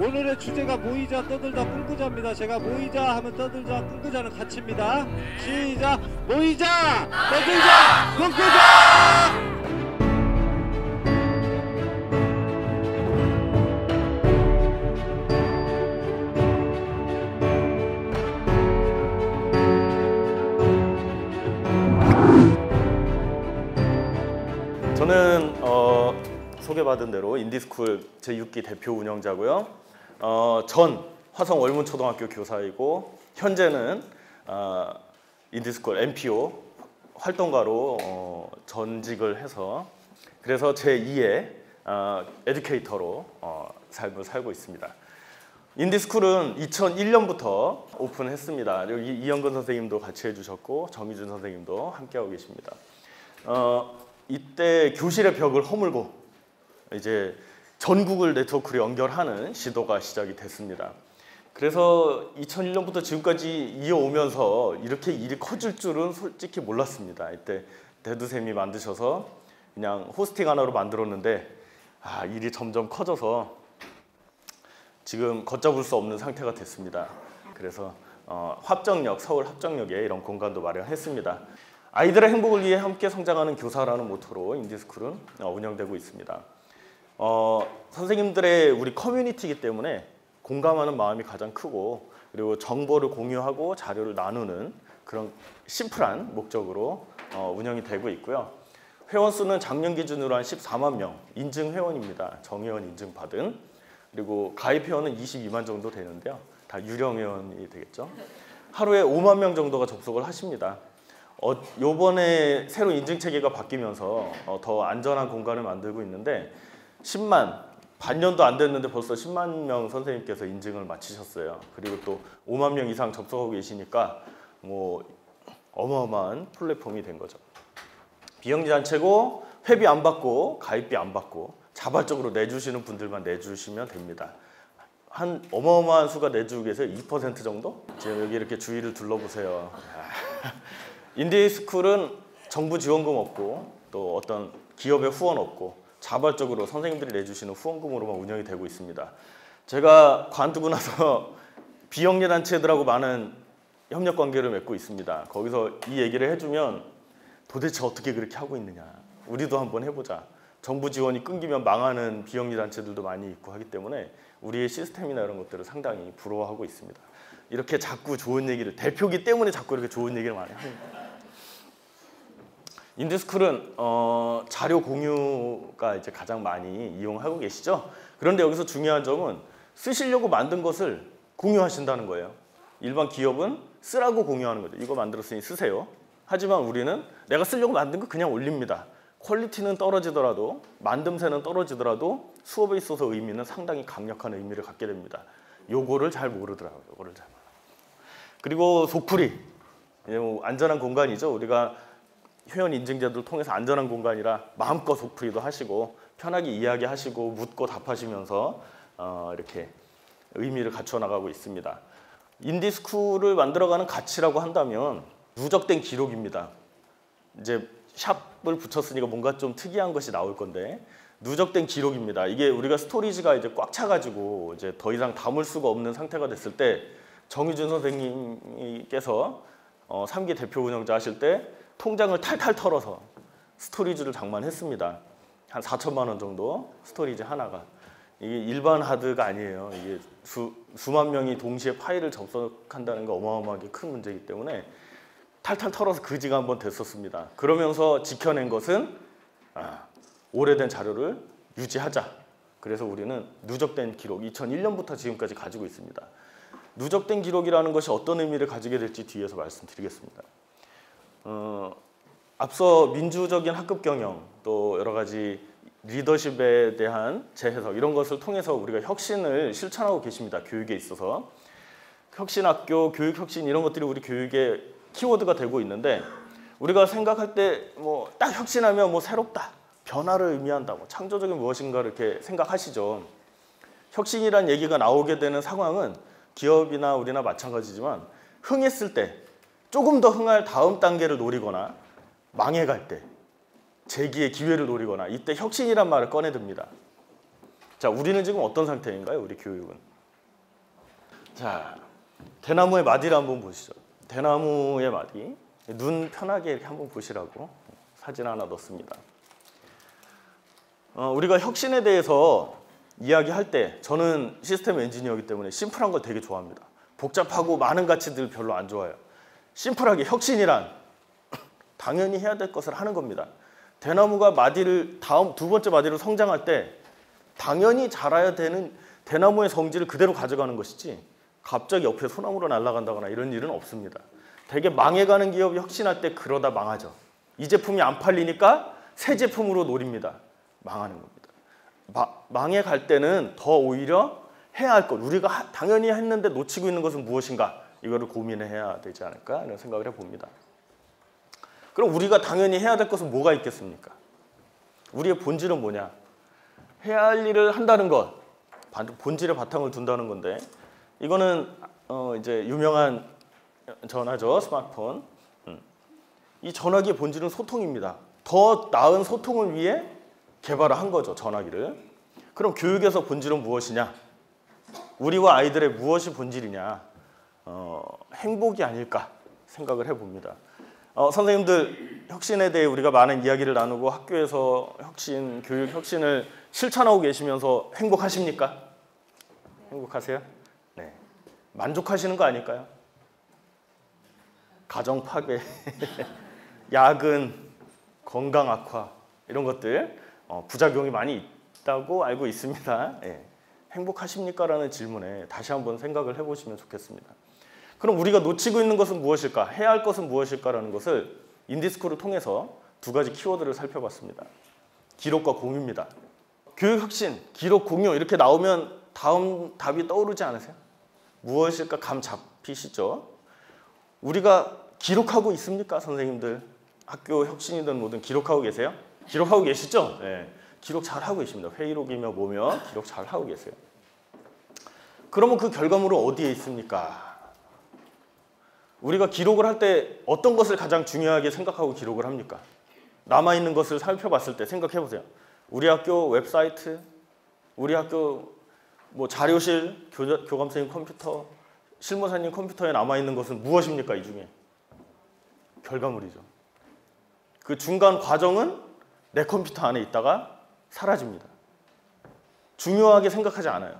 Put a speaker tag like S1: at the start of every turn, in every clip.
S1: 오늘의 주제가 모이자 떠들자 꿈꾸자입니다. 제가 모이자 하면 떠들자 꿈꾸자는 같이입니다. 시작 모이자 떠들자 꿈꾸자.
S2: 저는 어, 소개받은 대로 인디스쿨 제6기 대표 운영자고요. 어, 전 화성 월문초등학교 교사이고 현재는 어, 인디스쿨 MPO 활동가로 어, 전직을 해서 그래서 제2의 어, 에듀케이터로 어, 삶을 살고 있습니다. 인디스쿨은 2001년부터 오픈했습니다. 여기 이영근 선생님도 같이 해주셨고 정희준 선생님도 함께하고 계십니다. 어, 이때 교실의 벽을 허물고 이제 전국을 네트워크로 연결하는 시도가 시작이 됐습니다. 그래서 2001년부터 지금까지 이어오면서 이렇게 일이 커질 줄은 솔직히 몰랐습니다. 이때 대두쌤이 만드셔서 그냥 호스팅 하나로 만들었는데 아, 일이 점점 커져서 지금 걷잡을 수 없는 상태가 됐습니다. 그래서 어, 합정역, 서울 합정역에 이런 공간도 마련했습니다. 아이들의 행복을 위해 함께 성장하는 교사라는 모토로 인디스쿨은 어, 운영되고 있습니다. 어, 선생님들의 우리 커뮤니티이기 때문에 공감하는 마음이 가장 크고 그리고 정보를 공유하고 자료를 나누는 그런 심플한 목적으로 어, 운영이 되고 있고요. 회원 수는 작년 기준으로 한 14만 명 인증 회원입니다. 정회원 인증 받은 그리고 가입 회원은 22만 정도 되는데요. 다 유령 회원이 되겠죠. 하루에 5만 명 정도가 접속을 하십니다. 어, 요번에 새로 인증 체계가 바뀌면서 어, 더 안전한 공간을 만들고 있는데 10만 반년도 안 됐는데 벌써 10만 명 선생님께서 인증을 마치셨어요. 그리고 또 5만 명 이상 접속하고 계시니까 뭐 어마어마한 플랫폼이 된 거죠. 비영리 단체고 회비 안 받고 가입비 안 받고 자발적으로 내주시는 분들만 내주시면 됩니다. 한 어마어마한 수가 내주고 계세요. 2% 정도? 지금 여기 이렇게 주위를 둘러보세요. 인디스쿨은 정부 지원금 없고 또 어떤 기업의 후원 없고 자발적으로 선생님들이 내주시는 후원금으로만 운영이 되고 있습니다. 제가 관두고 나서 비영리 단체들하고 많은 협력 관계를 맺고 있습니다. 거기서 이 얘기를 해주면 도대체 어떻게 그렇게 하고 있느냐. 우리도 한번 해보자. 정부 지원이 끊기면 망하는 비영리 단체들도 많이 있고 하기 때문에 우리의 시스템이나 이런 것들을 상당히 부러워하고 있습니다. 이렇게 자꾸 좋은 얘기를 대표기 때문에 자꾸 이렇게 좋은 얘기를 많이 합니다. 인디스쿨은 어, 자료 공유가 이제 가장 많이 이용하고 계시죠. 그런데 여기서 중요한 점은 쓰시려고 만든 것을 공유하신다는 거예요. 일반 기업은 쓰라고 공유하는 거죠. 이거 만들었으니 쓰세요. 하지만 우리는 내가 쓰려고 만든 거 그냥 올립니다. 퀄리티는 떨어지더라도 만듦새는 떨어지더라도 수업에 있어서 의미는 상당히 강력한 의미를 갖게 됩니다. 요거를 잘 모르더라고요. 요거를 잘 몰라. 그리고 속풀이 뭐 안전한 공간이죠. 우리가 회원 인증제도를 통해서 안전한 공간이라 마음껏 속풀이도 하시고 편하게 이야기하시고 묻고 답하시면서 어, 이렇게 의미를 갖춰 나가고 있습니다. 인디스쿨을 만들어가는 가치라고 한다면 누적된 기록입니다. 이제 샵을 붙였으니까 뭔가 좀 특이한 것이 나올 건데 누적된 기록입니다. 이게 우리가 스토리지가 이제 꽉 차가지고 이제 더 이상 담을 수가 없는 상태가 됐을 때 정유준 선생님께서 어, 3기 대표 운영자 하실 때 통장을 탈탈 털어서 스토리지를 장만했습니다. 한 4천만 원 정도 스토리지 하나가 이게 일반 하드가 아니에요. 이게 수, 수만 명이 동시에 파일을 접속한다는 게 어마어마하게 큰 문제이기 때문에 탈탈 털어서 그지가 한번 됐었습니다. 그러면서 지켜낸 것은 아, 오래된 자료를 유지하자. 그래서 우리는 누적된 기록 2001년부터 지금까지 가지고 있습니다. 누적된 기록이라는 것이 어떤 의미를 가지게 될지 뒤에서 말씀드리겠습니다. 어, 앞서 민주적인 학급 경영 또 여러 가지 리더십에 대한 재해석 이런 것을 통해서 우리가 혁신을 실천하고 계십니다. 교육에 있어서 혁신학교, 교육혁신 이런 것들이 우리 교육의 키워드가 되고 있는데 우리가 생각할 때 뭐 딱 혁신하면 뭐 새롭다, 변화를 의미한다, 뭐 창조적인 무엇인가 이렇게 생각하시죠. 혁신이란 얘기가 나오게 되는 상황은 기업이나 우리나 마찬가지지만 흥했을 때 조금 더 흥할 다음 단계를 노리거나 망해갈 때 재기의 기회를 노리거나 이때 혁신이란 말을 꺼내듭니다. 자, 우리는 지금 어떤 상태인가요? 우리 교육은. 자, 대나무의 마디를 한번 보시죠. 대나무의 마디. 눈 편하게 이렇게 한번 보시라고 사진 하나 넣습니다. 어, 우리가 혁신에 대해서 이야기할 때 저는 시스템 엔지니어이기 때문에 심플한 걸 되게 좋아합니다. 복잡하고 많은 가치들 별로 안 좋아해요. 심플하게 혁신이란 당연히 해야 될 것을 하는 겁니다. 대나무가 마디를 다음 두 번째 마디로 성장할 때 당연히 자라야 되는 대나무의 성질을 그대로 가져가는 것이지 갑자기 옆에 소나무로 날아간다거나 이런 일은 없습니다. 되게 망해가는 기업이 혁신할 때 그러다 망하죠. 이 제품이 안 팔리니까 새 제품으로 노립니다. 망하는 겁니다. 마, 망해갈 때는 더 오히려 해야 할 것, 우리가 하- 당연히 했는데 놓치고 있는 것은 무엇인가 이거를 고민해야 되지 않을까 이런 생각을 해봅니다. 그럼 우리가 당연히 해야 될 것은 뭐가 있겠습니까? 우리의 본질은 뭐냐? 해야 할 일을 한다는 것, 반- 본질의 바탕을 둔다는 건데 이거는 어 이제 유명한 전화죠 스마트폰. 음. 이 전화기의 본질은 소통입니다. 더 나은 소통을 위해 개발을 한 거죠 전화기를. 그럼 교육에서 본질은 무엇이냐? 우리와 아이들의 무엇이 본질이냐? 어, 행복이 아닐까 생각을 해봅니다. 어, 선생님들 혁신에 대해 우리가 많은 이야기를 나누고 학교에서 혁신, 교육 혁신을 실천하고 계시면서 행복하십니까? 행복하세요? 네. 만족하시는 거 아닐까요? 가정 파괴, 야근, 건강 악화 이런 것들 어, 부작용이 많이 있다고 알고 있습니다. 예. 행복하십니까?라는 질문에 다시 한번 생각을 해보시면 좋겠습니다. 그럼 우리가 놓치고 있는 것은 무엇일까? 해야 할 것은 무엇일까라는 것을 인디스코를 통해서 두 가지 키워드를 살펴봤습니다. 기록과 공유입니다. 교육 혁신, 기록 공유 이렇게 나오면 다음 답이 떠오르지 않으세요? 무엇일까 감 잡히시죠? 우리가 기록하고 있습니까, 선생님들? 학교 혁신이든 뭐든 기록하고 계세요? 기록하고 계시죠? 네. 기록 잘 하고 계십니다. 회의록이며 뭐며 기록 잘 하고 계세요. 그러면 그 결과물은 어디에 있습니까? 우리가 기록을 할 때 어떤 것을 가장 중요하게 생각하고 기록을 합니까? 남아 있는 것을 살펴봤을 때 생각해 보세요. 우리 학교 웹사이트, 우리 학교 뭐 자료실, 교, 교감선생님 컴퓨터, 실무사님 컴퓨터에 남아 있는 것은 무엇입니까 이 중에? 결과물이죠. 그 중간 과정은 내 컴퓨터 안에 있다가 사라집니다. 중요하게 생각하지 않아요.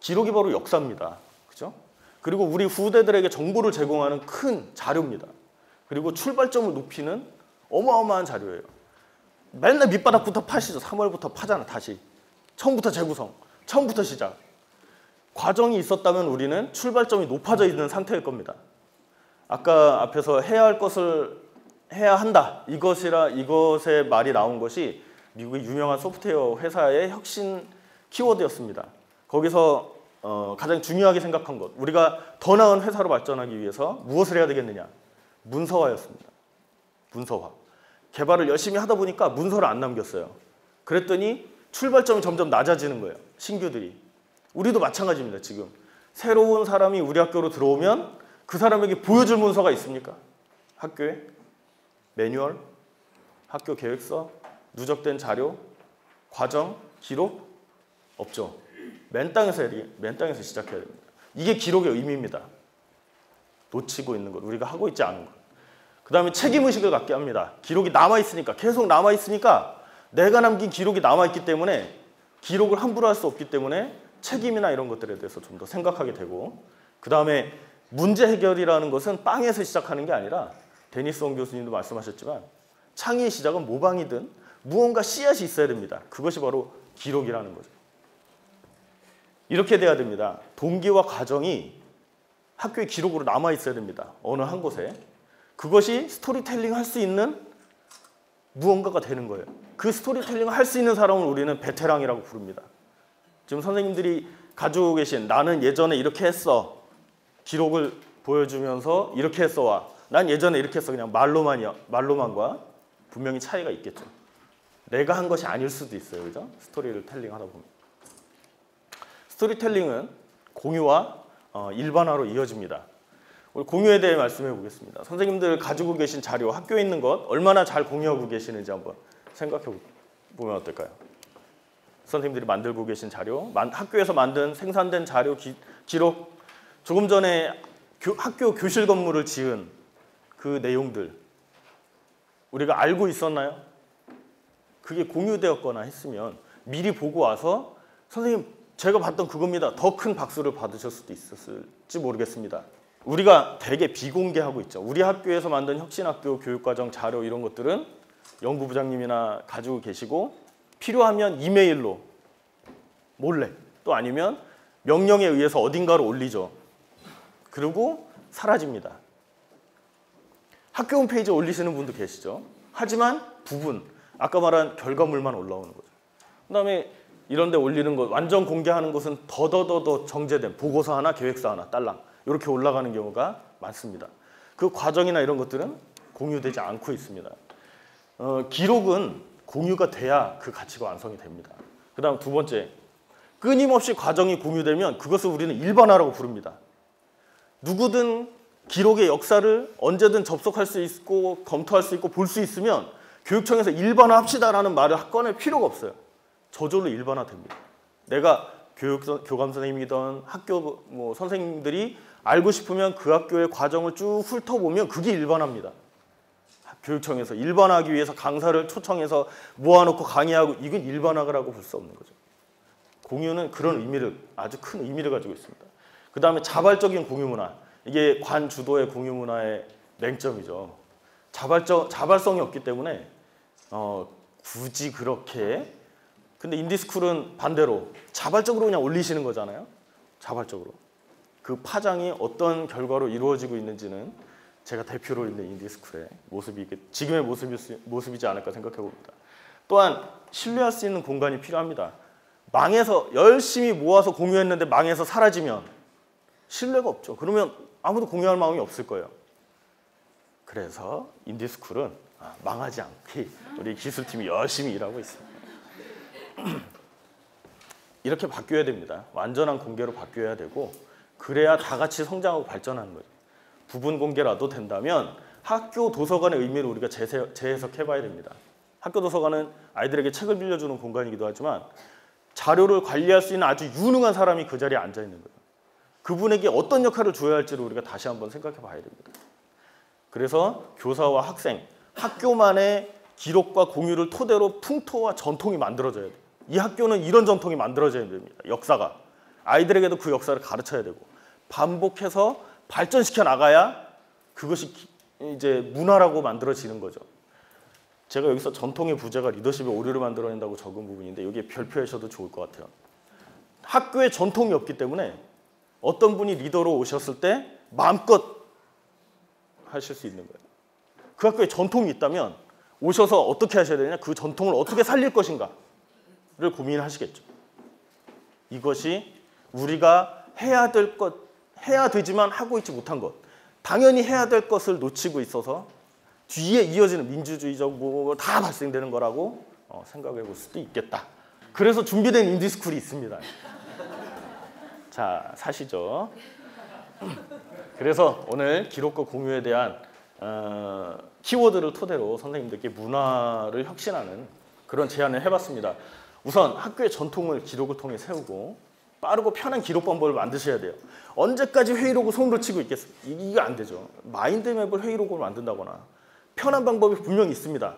S2: 기록이 바로 역사입니다. 그리고 우리 후대들에게 정보를 제공하는 큰 자료입니다. 그리고 출발점을 높이는 어마어마한 자료예요. 맨날 밑바닥부터 파시죠. 3월부터 파잖아, 다시. 처음부터 재구성, 처음부터 시작. 과정이 있었다면 우리는 출발점이 높아져 있는 상태일 겁니다. 아까 앞에서 해야 할 것을 해야 한다. 이것이라 이것의 말이 나온 것이 미국의 유명한 소프트웨어 회사의 혁신 키워드였습니다. 거기서 어, 가장 중요하게 생각한 것, 우리가 더 나은 회사로 발전하기 위해서 무엇을 해야 되겠느냐? 문서화였습니다. 문서화. 개발을 열심히 하다 보니까 문서를 안 남겼어요. 그랬더니 출발점이 점점 낮아지는 거예요. 신규들이. 우리도 마찬가지입니다. 지금 새로운 사람이 우리 학교로 들어오면 그 사람에게 보여줄 문서가 있습니까? 학교에 매뉴얼, 학교 계획서, 누적된 자료, 과정, 기록 없죠. 맨 땅에서. 맨 땅에서 시작해야 됩니다. 이게 기록의 의미입니다. 놓치고 있는 것, 우리가 하고 있지 않은 것. 그 다음에 책임 의식을 갖게 합니다. 기록이 남아 있으니까 계속 남아 있으니까 내가 남긴 기록이 남아 있기 때문에 기록을 함부로 할 수 없기 때문에 책임이나 이런 것들에 대해서 좀 더 생각하게 되고 그 다음에 문제 해결이라는 것은 빵에서 시작하는 게 아니라 데니스 원 교수님도 말씀하셨지만 창의의 시작은 모방이든 무언가 씨앗이 있어야 됩니다. 그것이 바로 기록이라는 거죠. 이렇게 돼야 됩니다. 동기와 과정이 학교의 기록으로 남아 있어야 됩니다. 어느 한 곳에. 그것이 스토리텔링 할 수 있는 무언가가 되는 거예요. 그 스토리텔링을 할 수 있는 사람을 우리는 베테랑이라고 부릅니다. 지금 선생님들이 가지고 계신 나는 예전에 이렇게 했어. 기록을 보여주면서 이렇게 했어 와. 난 예전에 이렇게 했어. 그냥 말로만이야. 말로만과 분명히 차이가 있겠죠. 내가 한 것이 아닐 수도 있어요. 그죠? 스토리를 텔링 하다 보면. 스토리텔링은 공유와 어, 일반화로 이어집니다. 오늘 공유에 대해 말씀해 보겠습니다. 선생님들 가지고 계신 자료, 학교에 있는 것 얼마나 잘 공유하고 계시는지 한번 생각해 보면 어떨까요? 선생님들이 만들고 계신 자료, 만- 학교에서 만든 생산된 자료, 기, 기록 조금 전에 교- 학교 교실 건물을 지은 그 내용들 우리가 알고 있었나요? 그게 공유되었거나 했으면 미리 보고 와서 선생님 제가 봤던 그겁니다. 더 큰 박수를 받으실 수도 있었을지 모르겠습니다. 우리가 되게 비공개하고 있죠. 우리 학교에서 만든 혁신학교 교육과정 자료 이런 것들은 연구부장님이나 가지고 계시고 필요하면 이메일로 몰래 또 아니면 명령에 의해서 어딘가로 올리죠. 그리고 사라집니다. 학교 홈페이지에 올리시는 분도 계시죠. 하지만 부분 아까 말한 결과물만 올라오는 거죠. 그 다음에 이런 데 올리는 것 완전 공개하는 것은 더더더더 정제된 보고서 하나 계획서 하나 딸랑 이렇게 올라가는 경우가 많습니다. 그 과정이나 이런 것들은 공유되지 않고 있습니다. 어, 기록은 공유가 돼야 그 가치가 완성이 됩니다. 그 다음 두 번째 끊임없이 과정이 공유되면 그것을 우리는 일반화라고 부릅니다. 누구든 기록의 역사를 언제든 접속할 수 있고 검토할 수 있고 볼 수 있으면 교육청에서 일반화합시다라는 말을 꺼낼 필요가 없어요. 저절로 일반화됩니다. 내가 교육 교감 선생님이던 학교 뭐 선생님들이 알고 싶으면 그 학교의 과정을 쭉 훑어보면 그게 일반화입니다. 교육청에서 일반화하기 위해서 강사를 초청해서 모아놓고 강의하고 이건 일반화라고 볼 수 없는 거죠. 공유는 그런 의미를 아주 큰 의미를 가지고 있습니다. 그 다음에 자발적인 공유 문화 이게 관 주도의 공유 문화의 맹점이죠. 자발적 자발성이 없기 때문에 어, 굳이 그렇게 근데 인디스쿨은 반대로 자발적으로 그냥 올리시는 거잖아요. 자발적으로 그 파장이 어떤 결과로 이루어지고 있는지는 제가 대표로 있는 인디스쿨의 모습이 지금의 모습이, 모습이지 않을까 생각해 봅니다. 또한 신뢰할 수 있는 공간이 필요합니다. 망해서 열심히 모아서 공유했는데 망해서 사라지면 신뢰가 없죠. 그러면 아무도 공유할 마음이 없을 거예요. 그래서 인디스쿨은 아, 망하지 않게 우리 기술팀이 열심히 일하고 있습니다. 이렇게 바뀌어야 됩니다. 완전한 공개로 바뀌어야 되고 그래야 다 같이 성장하고 발전하는 거죠. 부분 공개라도 된다면 학교 도서관의 의미를 우리가 재세, 재해석해봐야 됩니다. 학교 도서관은 아이들에게 책을 빌려주는 공간이기도 하지만 자료를 관리할 수 있는 아주 유능한 사람이 그 자리에 앉아 있는 거예요. 그분에게 어떤 역할을 줘야 할지를 우리가 다시 한번 생각해 봐야 됩니다. 그래서 교사와 학생, 학교만의 기록과 공유를 토대로 풍토와 전통이 만들어져야 돼요. 이 학교는 이런 전통이 만들어져야 됩니다. 역사가. 아이들에게도 그 역사를 가르쳐야 되고 반복해서 발전시켜 나가야 그것이 기- 이제 문화라고 만들어지는 거죠. 제가 여기서 전통의 부재가 리더십의 오류를 만들어낸다고 적은 부분인데 여기에 별표하셔도 좋을 것 같아요. 학교에 전통이 없기 때문에 어떤 분이 리더로 오셨을 때 마음껏 하실 수 있는 거예요. 그 학교에 전통이 있다면 오셔서 어떻게 하셔야 되냐? 그 전통을 어떻게 살릴 것인가를 고민하시겠죠. 이것이 우리가 해야 될 것, 해야 되지만 하고 있지 못한 것. 당연히 해야 될 것을 놓치고 있어서 뒤에 이어지는 민주주의적 뭐다 발생되는 거라고 어, 생각해 볼 수도 있겠다. 그래서 준비된 인디스쿨이 있습니다. 자, 사시죠. 그래서 오늘 기록과 공유에 대한 어, 키워드를 토대로 선생님들께 문화를 혁신하는 그런 제안을 해봤습니다. 우선 학교의 전통을 기록을 통해 세우고 빠르고 편한 기록 방법을 만드셔야 돼요. 언제까지 회의록을 손으로 치고 있겠습니까? 이게 안 되죠. 마인드맵을 회의록으로 만든다거나 편한 방법이 분명히 있습니다.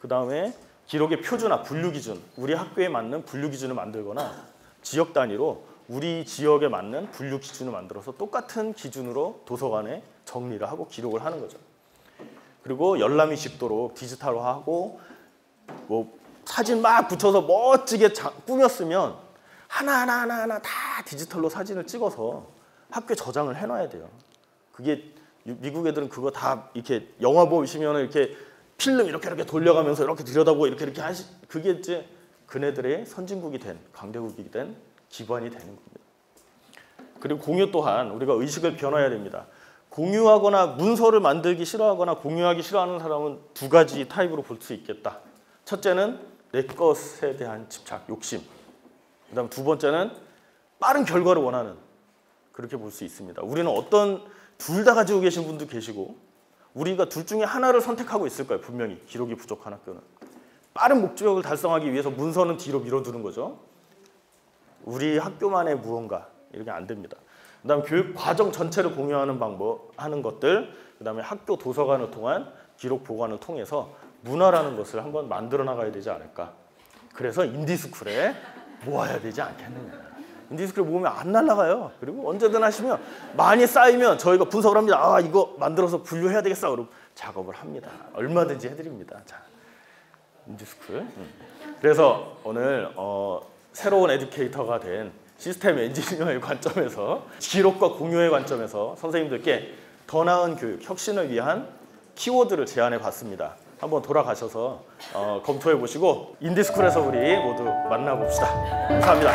S2: 그 다음에 기록의 표준화, 분류 기준, 우리 학교에 맞는 분류 기준을 만들거나 지역 단위로 우리 지역에 맞는 분류 기준을 만들어서 똑같은 기준으로 도서관에 정리를 하고 기록을 하는 거죠. 그리고 열람이 쉽도록 디지털화하고 뭐 사진 막 붙여서 멋지게 자- 꾸몄으면 하나 하나 하나 하나 다 디지털로 사진을 찍어서 학교에 저장을 해놔야 돼요. 그게 유- 미국 애들은 그거 다 이렇게 영화 보시면 이렇게 필름 이렇게 이렇게 돌려가면서 이렇게 들여다보고 이렇게 이렇게 하시 그게 이제 그네들의 선진국이 된 강대국이 된 기반이 되는 겁니다. 그리고 공유 또한 우리가 의식을 변화해야 됩니다. 공유하거나 문서를 만들기 싫어하거나 공유하기 싫어하는 사람은 두 가지 타입으로 볼 수 있겠다. 첫째는 내 것에 대한 집착, 욕심. 그 다음 두 번째는 빠른 결과를 원하는 그렇게 볼 수 있습니다. 우리는 어떤 둘 다 가지고 계신 분도 계시고 우리가 둘 중에 하나를 선택하고 있을 거예요. 분명히 기록이 부족한 학교는 빠른 목적을 달성하기 위해서 문서는 뒤로 밀어두는 거죠. 우리 학교만의 무언가 이렇게 안 됩니다. 그 다음 교육 과정 전체를 공유하는 방법 하는 것들, 그 다음에 학교 도서관을 통한 기록 보관을 통해서 문화라는 것을 한번 만들어 나가야 되지 않을까. 그래서 인디스쿨에 모아야 되지 않겠느냐. 인디스쿨에 모으면 안 날라가요. 그리고 언제든 하시면 많이 쌓이면 저희가 분석을 합니다. 아 이거 만들어서 분류해야 되겠어. 그럼 작업을 합니다. 얼마든지 해드립니다. 자, 인디스쿨. 음. 그래서 오늘 어, 새로운 에듀케이터가 된 시스템 엔지니어의 관점에서 기록과 공유의 관점에서 선생님들께 더 나은 교육, 혁신을 위한 키워드를 제안해 봤습니다. 한번 돌아가셔서 어, 검토해 보시고 인디스쿨에서 우리 모두 만나봅시다. 감사합니다.